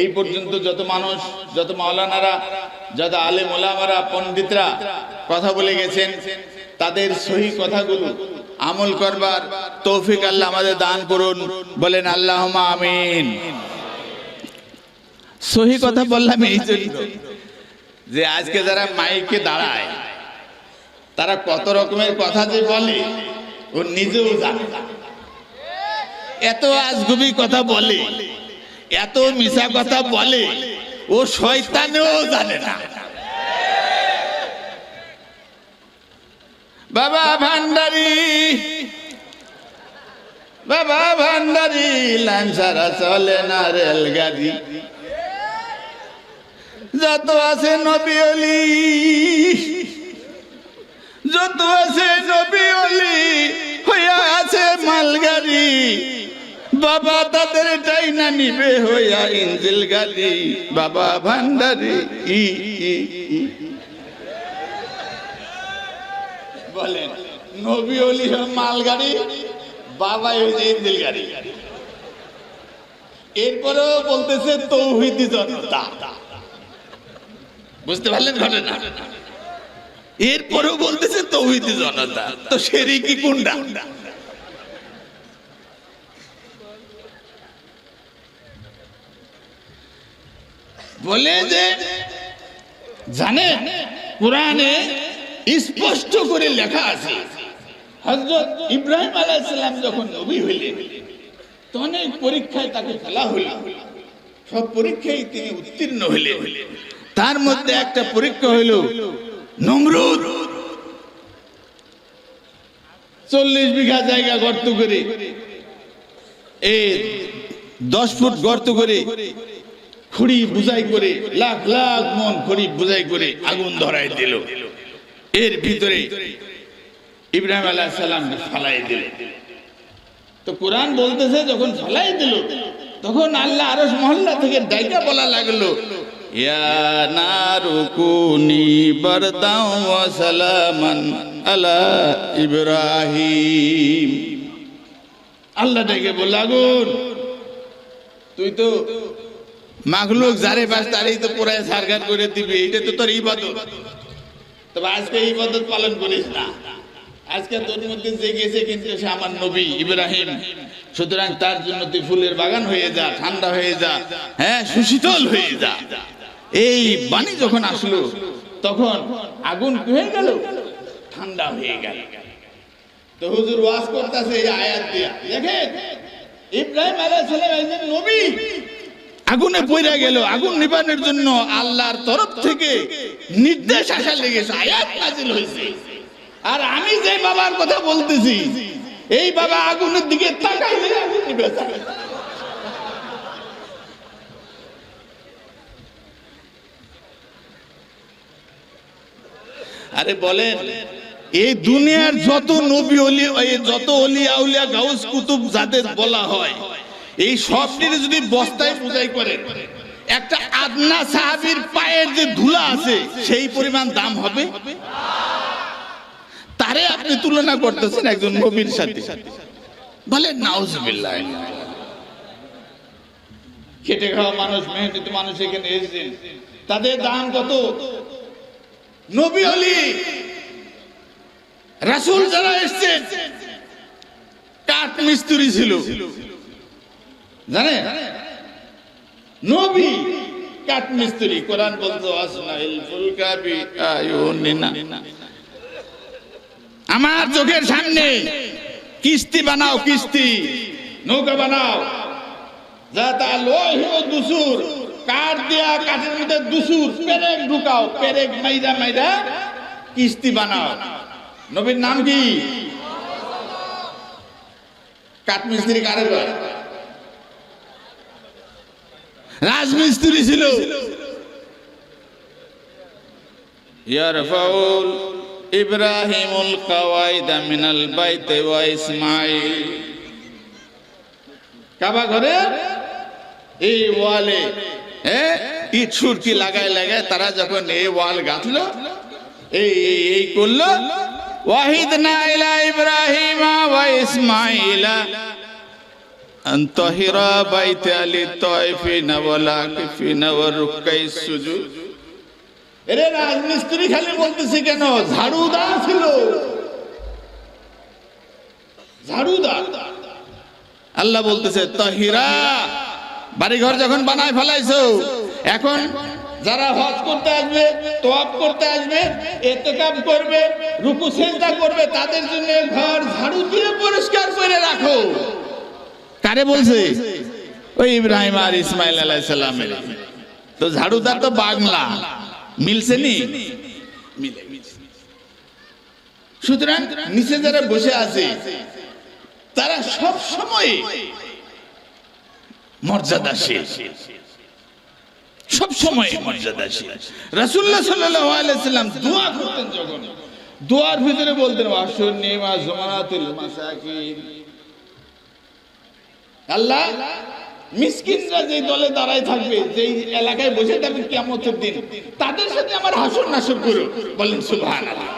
এই পর্যন্ত যত মানুষ, যত মাওলানারা, যত আলেম ওলামারা, পণ্ডিতরা কথা বলে গেছেন, তাদের সহি কথাগুলো আমল করবার তৌফিক আল্লাহ আমাদের দান করুন, বলেন আল্লাহ আমিন সহি কথা বললাম এই জন্য যে আজকে যারা মাইকে দাঁড়ায়, তারা কত রকমের কথা যে বলে, ও নিজেও জানে। এত আজগুবি কথা বলে এত মিশা কথা বলে, ও শয়তানেও জানে না। বাবা ভান্ডারি বাবা ভান্ডারি লাঞ্চারা চলে না রেলগাড়ি। যত আছে নবী যত আছে নবী অলি, হইয়া আছে মালগাড়ি। বাবা তাদের টাইনা নিবে হইয়া ইঞ্জিল গাড়ি বাবা ভান্ডারি। ই। বলেন, নবী অলি বাবা হয়েছে ইঞ্জিল গাড়ি। এরপরেও বলতেছে তৌহিদি জনতা। বুঝতে পারলেন ঘটনা? এরপরেও বলতেছে তৌহিদি জনতা। তো সেরি কি কোনটা বলে যে, জানে, কোরআনে স্পষ্ট করে লেখা আছে। হজরত ইব্রাহিম আলাইসাল্লাম যখন নবী হইলেন তো অনেক পরীক্ষায় তাকে ফেলা হইল সব পরীক্ষায় তিনি উত্তীর্ণ হইলেন। তার মধ্যে একটা পরীক্ষা হইল নমরুদ। চল্লিশ বিঘা জায়গা গর্ত করে, এই দশ ফুট গর্ত করে খড়ি বুঝাই করে, লাখ লাখ মন খড়ি বুঝাই করে আগুন ধরাই দিল। এর ভিতরে ইব্রাহিম আলাহ সালাম ফালাই দিল। তো কোরআন বলতেছে, যখন ফালাই দিল, তখন আল্লাহ আরস মহল্লা থেকে ডাইকা বলা লাগল ইব্রাহিম। আল্লাহ ডেকে বলল তুই তো মাখলুক যারে পাস তারই তো পুরাই সারগার করে দিবে, এটা তো তোর ইবাদত। তবে আজকে ইবাদত পালন করিস না। আজকে তোর মধ্যে জেগেছে কিন্তু সে আমার নবী ইব্রাহিম। সুতরাং তার জন্য তুই ফুলের বাগান হয়ে যা, ঠান্ডা হয়ে যা হ্যাঁ সুশীতল হয়ে যা। এই বাণী যখন আসলো, তখন আগুন হয়ে গেল, ঠান্ডা হয়ে গেল। তো হুজুর ওয়াজ করতেছে এই আয়াত দিয়া। দেখেন, ইব্রাহিম আলাইহিস সালাম একজন নবী। আগুনে পড়ে গেল। আগুন নিবানোর জন্য আল্লাহর তরফ থেকে নির্দেশ আসা লেগেছে আয়াত নাজিল হয়েছে। আর আমি যে বাবার কথা বলতেছি, এই বাবা আগুনের দিকে তাকাইলে আগুন নিবে। আরে বলেন, এই দুনিয়ার যত নবী অলি যত অলি আউলিয়া গাউস কুতুব যাদের বলা হয় এই সবটির যদি বস্তায় পূজাই করে, একটা আদনা সাহাবীর পায়ের যে ধুলা আছে, সেই পরিমাণ দাম হবে? তারে আপনি তুলনা করতেছেন একজন নবীর সাথে। বলে, নাউজুবিল্লাহ। খেটে খাওয়া মানুষ, মেহনত মানুষ এখানে এসেছেন তাদের দাম কত? নবী অলি, রাসূল যারা এসেছেন কাঠ মিস্ত্রি ছিল। জানে? নবী কাঠ মিস্ত্রি কোরআন বলতো আমার চোখের সামনে কিস্তি বানাও, কিস্তি। নৌকা বানাও। যা তা লোহ দুসুর, কাঠ দিয়া কাঠের মধ্যে দুসুর, পেরেক ঢুকাও, পেরেক মাইরা মাইরা কিস্তি বানাও। নবীর নাম কি? কাঠমিস্ত্রি কারে কয়? রাজমিস্ত্রি ছিল। ইয়ারফাউল ইব্রাহিমুল কাওয়াইদা মিনাল বাইতে ওয়া ইসমাইল। কাবা ঘরে? এই ওয়ালে। হ্যাঁ ইট সুরকি লাগায় লাগায় তারা যখন এই ওয়াল গাঁথলো, এই এই করল ওয়াহিদ না ইলা ইব্রাহিম ওয়া ইসমাইলা। أن طهر بيت للطائفين والعاكفين والركع السجود এরে রাজমিস্ত্রি খালি বলতেছি কেন ঝাড়ুদার ছিল ঝাড়ুদার আল্লাহ বলতেছে তহিরা বাড়িঘর যখন বানায় ফেলাইছো এখন যারা হজ করতে আসবে তোয়াব করতে আসবে এতেকাব করবে রুকু সেজদা করবে তাদের জন্য ঘর ঝাড়ু দিয়ে পরিষ্কার করে রাখো কারে বলছে, ওই ইব্রাহিম আর ইসমাইল আলাইহিস সালামের। তো ঝাড়ুদার তো বাংলা, মিলছে নি? সুতরাং নিচে যারা বসে আছে, তারা সব সময় মর্যাদাশীল সব সময় মর্যাদাশীল রাসূলুল্লাহ সাল্লাল্লাহু আলাইহি সাল্লাম দোয়া করতেন যখন। দোয়ার ভিতরে বলতেন ওয়াসুন্নি মা জুমারাতুল মাসাকিন। আল্লাহ, মিসকিনরা যে দলে দাঁড়ায় থাকবে, যেই এলাকায় বসে থাকবে কেমন দিন, তাদের সাথে আমার হাসর নাসর করো বলেন, সুবহানাল্লাহ।